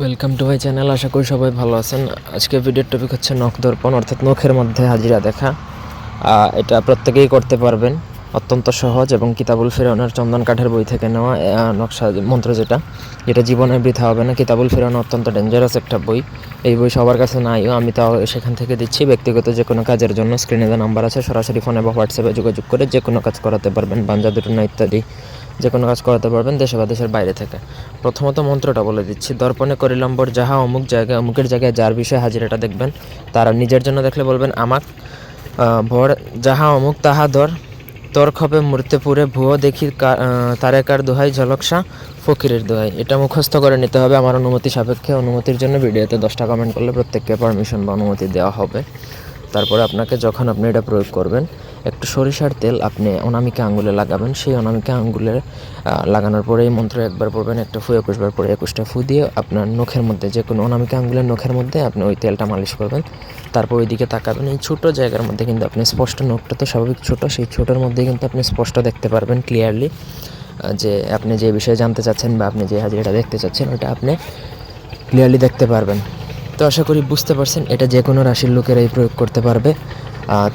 Welcome to my channel আশা করি সবাই ভালো আছেন। আজকে ভিডিওর টপিক হচ্ছে নখ দর্পণ, অর্থাৎ নখের মধ্যে হাজিরা দেখা। এটা প্রত্যেকেই করতে পারবেন। অত্যন্ত সহজ এবং কিতাবুল ফেরানোর চন্দন কাঠের বই থেকে নেওয়া নকশা মন্ত্র যেটা। এটা জীবনে বৃথা হবে না। কিতাবুল ফেরানো অত্যন্ত ডেঞ্জারাস একটা বই। এই বই সবার কাছে নাইও আমি তাও সেখান থেকে দিচ্ছি। ব্যক্তিগত যে কোনো কাজের জন্য স্ক্রিনে যে নাম্বার আছে, সরাসরি ফোনে বা হোয়াটসঅ্যাপে যোগাযোগ করে যে কোনো কাজ করাতে পারবেন। বাঞ্জা দুটুনা ইত্যাদি। যে কোনো কাজ করাতে পারবেন দেশে বা দেশের বাইরে থেকে। প্রথমত মন্ত্রটা বলে দিচ্ছি, দর্পণে করিলম্বর যাহা অমুক জায়গায়, অমুকের জায়গায় যার বিষয়ে হাজিরাটা দেখবেন, তারা নিজের জন্য দেখলে বলবেন, আমাক ভর, যাহা অমুক তাহা ধর তোর খপে মূর্তিপুরে ভুয়ো দেখি তারেকার দোহাই ঝলকসা, ফকিরের দোহাই। এটা মুখস্থ করে নিতে হবে আমার অনুমতি সাপেক্ষে, অনুমতির জন্য ভিডিওতে দশটা কমেন্ট করলে প্রত্যেককে পারমিশন বা অনুমতি দেওয়া হবে। তারপরে আপনাকে যখন আপনি এটা প্রয়োগ করবেন একটু সরিষার তেল আপনি অনামিকা আঙ্গুলে লাগাবেন। সেই অনামিকা আঙ্গুলে লাগানোর পরে এই মন্ত্র একবার পড়বেন, একটা ফু একুশবার পরে একুশটা ফু দিয়ে আপনার নখের মধ্যে যে কোনো অনামিকা আঙ্গুলের নখের মধ্যে আপনি ওই তেলটা মালিশ করবেন। তারপর ওইদিকে তাকাবেন, এই ছোটো জায়গার মধ্যে কিন্তু আপনি স্পষ্ট নখটা তো স্বাভাবিক ছোটো, সেই ছোটোর মধ্যে কিন্তু আপনি স্পষ্ট দেখতে পারবেন ক্লিয়ারলি যে আপনি যে বিষয়ে জানতে চাচ্ছেন বা আপনি যে হাজিরাটা দেখতে চাচ্ছেন ওটা আপনি ক্লিয়ারলি দেখতে পারবেন। তো আশা করি বুঝতে পারছেন, এটা যে কোনো রাশির লোকেরাই প্রয়োগ করতে পারবে।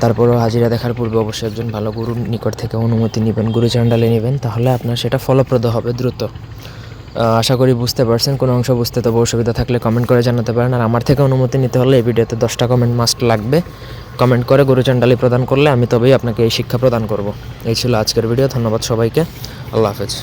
তারপরেও হাজিরা দেখার পূর্বে অবশ্যই একজন ভালো গুরুর নিকট থেকে অনুমতি নেবেন, গুরু চান্ডালে নেবেন, তাহলে আপনার সেটা ফলপ্রদ হবে দ্রুত। আশা করি বুঝতে পারছেন, কোনো অংশ বুঝতে তবে অসুবিধা থাকলে কমেন্ট করে জানাতে পারেন। আর আমার থেকে অনুমতি নিতে হলে এই ভিডিওতে দশটা কমেন্ট মাস্ট লাগবে। কমেন্ট করে গুরু চান্ডালি প্রদান করলে আমি তবেই আপনাকে এই শিক্ষা প্রদান করব। এই ছিল আজকের ভিডিও, ধন্যবাদ সবাইকে। আল্লাহ হাফেজ।